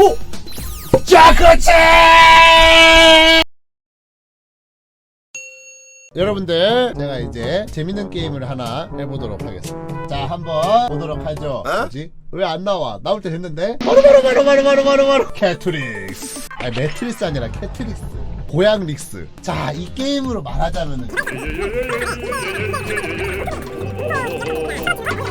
오! 자, 그렇지! 여러분들, 제가 이제 재밌는 게임을 하나 해보도록 하겠습니다. 자, 한번 보도록 하죠. 뭐지? 왜 안 나와? 나올 때 됐는데? 바로, 바로, 바로, 바로, 바로, 바로, 바로. 캐트릭스. 아니, 매트리스 아니라 캐트릭스. 고양 릭스. 자, 이 게임으로 말하자면은.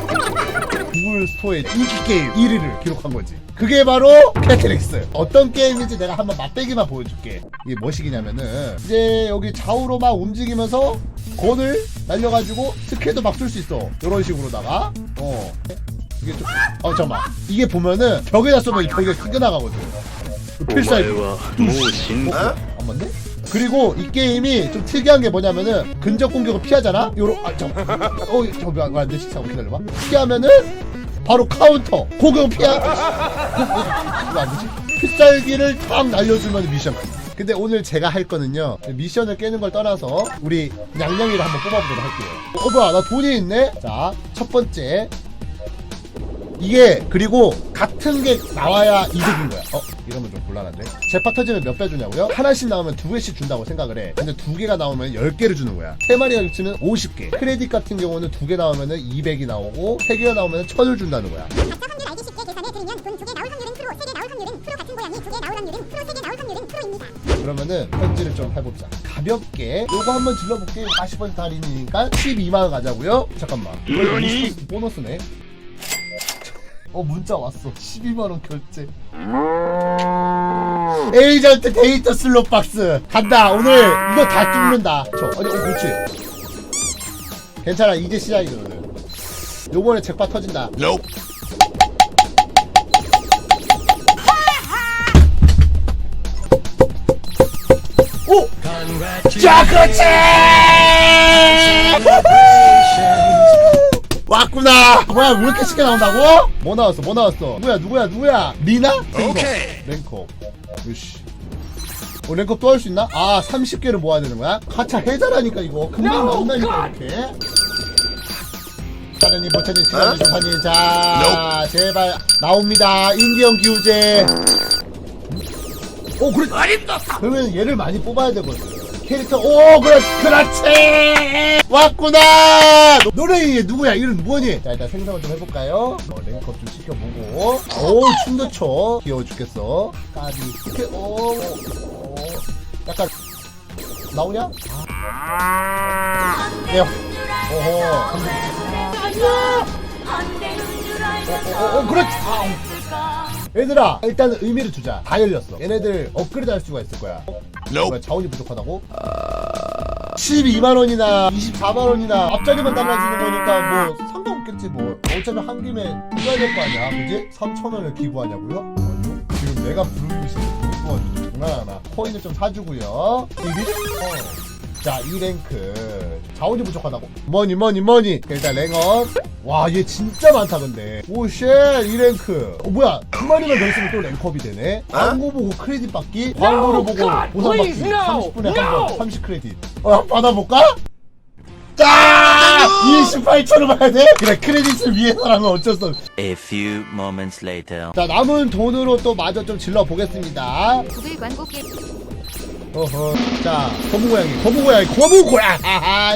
구글 스토어의 인기 게임 1위를 기록한 거지. 그게 바로 캐트릭스. 어떤 게임인지 내가 한번 맛보기만 보여줄게. 이게 뭐시기냐면은 이제 여기 좌우로 막 움직이면서 건을 날려가지고 스킬도 막 쓸 수 있어. 이런 식으로다가 어 이게 좀, 어 잠깐만 이게 보면은 벽에다 쏘면 이 벽이 끊겨나가거든. 필살기. 어? 안 맞네? 그리고 이 게임이 좀 특이한 게 뭐냐면은 근접 공격을 피하잖아? 요런 아어 잠깐 안돼 시차 기다려봐 피하면은 바로 카운터. 공격 피하 이거 안 되지? 필살기를 탁 날려주면 미션. 근데 오늘 제가 할 거는요 미션을 깨는 걸 떠나서 우리 냥냥이를 한번 뽑아보도록 할게요. 어 뭐야 나 돈이 있네? 자 첫 번째 이게 그리고 같은 게 나와야 이득인 거야. 어 이러면 좀 곤란한데. 제파 터지면 몇 배 주냐고요? 하나씩 나오면 두 개씩 준다고 생각을 해. 근데 두 개가 나오면 열 개를 주는 거야. 세 마리가 있으면 50개. 크레딧 같은 경우는 두 개 나오면은 200이 나오고 세 개가 나오면 1000을 준다는 거야. 각자 확률 알기 쉽게 계산해 드리면 돈 두 개 나올 확률은 프로, 세 개 나올 확률은 프로 같은 고양이 두 개 나올 확률은 프로, 세 개 나올 확률은 프로입니다. 그러면은 편지를 좀 해봅시다. 가볍게 요거 한번 질러볼게요. 40% 할인이니까 12만 원 가자고요. 잠깐만. 뭐니? 보너스네. 어 문자 왔어. 12만 원 결제. 에이전트 데이터 슬롯 박스 간다. 오늘 이거 다 뚫는다. 저 아니 어 그렇지. 괜찮아 이제 시작이거든. 요번에 잭팟 터진다. 오! 자, 그렇지! 왔구나! 뭐야, 왜 이렇게 쉽게 나온다고? 뭐 나왔어, 뭐 나왔어? 누구야, 누구야, 누구야? 리나? 오케이. 랭컵. 요시. 어, 랭컵 또할 수 있나? 아, 30개를 모아야 되는 거야? 가차 해자라니까, 이거. 금방 나온다니까, 이렇게. 사장님, 보차님, 시간을 조사님. 자, 제발, 나옵니다. 인디언 기우제. 오, 그래. 그러면 얘를 많이 뽑아야 되거든. 캐릭터, 오, 그래, 그렇지! 왔구나! 노- 노래 누구야? 이름 뭐니? 자, 일단 생성을 좀 해볼까요? 어, 랭컵 좀 시켜보고. 오, 춤도 춰. 귀여워 죽겠어. 까비. 이렇게, 오, 오, 약간, 나오냐? 아. 네. 오호. 어, 어, 어, 그렇지! 아, 얘들아 일단 의미를 두자 다 열렸어 얘네들 업그레이드 할 수가 있을 거야 뭐야 자원이 부족하다고? 12만 원이나 24만 원이나 앞자리만 달라지는 거니까 뭐 상관없겠지 뭐 어차피 한 김에 써야 될 거 아니야 그지? 3천 원을 기부하냐고요? 아니요 지금 내가 부르고 도와주죠 장난하나 코인을 좀 사주고요 이리? 어. 자, 2랭크. 자원이 부족하다고. 머니, 머니, 머니. 일단 랭업. 와, 얘 진짜 많다, 근데. 오, 쉣, 2랭크. 어, 뭐야. 두 마리만 더 있으면 또 랭크업이 되네. 광고 보고 크레딧 받기. 광고를 보고 보상 받기. 30분에 한 번, 30 크레딧. 어, 받아볼까? 짜! 28초를 봐야 돼? 그래, 크레딧을 위해서라면 어쩔 수 없어. A few moments later 자, 남은 돈으로 또 마저 좀 질러 보겠습니다. 구글 광고 게 어허. 자, 거북 고양이, 거북 고양이, 거북 고양이. 아하.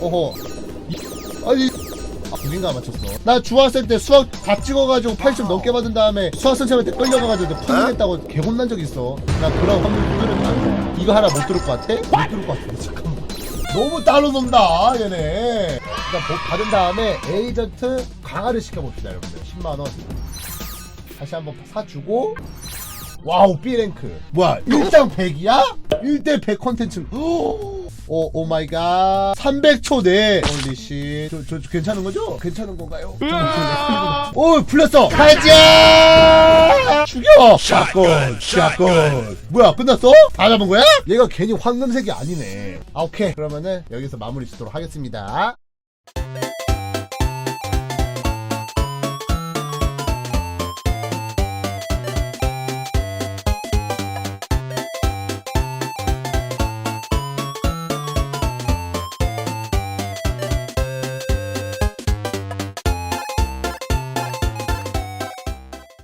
어허. 이- 아니. 아, 누군가 맞췄어. 나 중학생 때 수학 다 찍어가지고 80점 넘게 받은 다음에 수학 선생님한테 끌려가가지고 파밍했다고 개혼난 적 있어. 나 그런 확률 두드렸다. 이거 하나 못 들을 것 같아? 못 들을 것 같아. 잠깐만. 너무 따로 논다, 얘네. 일단 복 받은 다음에 에이전트 강화를 시켜봅시다, 여러분들. 10만원. 다시 한번 사주고, 와우 B랭크. 뭐야 1당 100이야? 1대 100 컨텐츠. 오 오 마이 갓. 300초 내 홀리씨. 저, 저, 저 괜찮은 거죠? 괜찮은 건가요? 오 풀렸어. 가자 죽여! 샷건. 샷건. 뭐야 끝났어? 다 잡은 거야? 얘가 괜히 황금색이 아니네. 아 오케이. 그러면은 여기서 마무리 짓도록 하겠습니다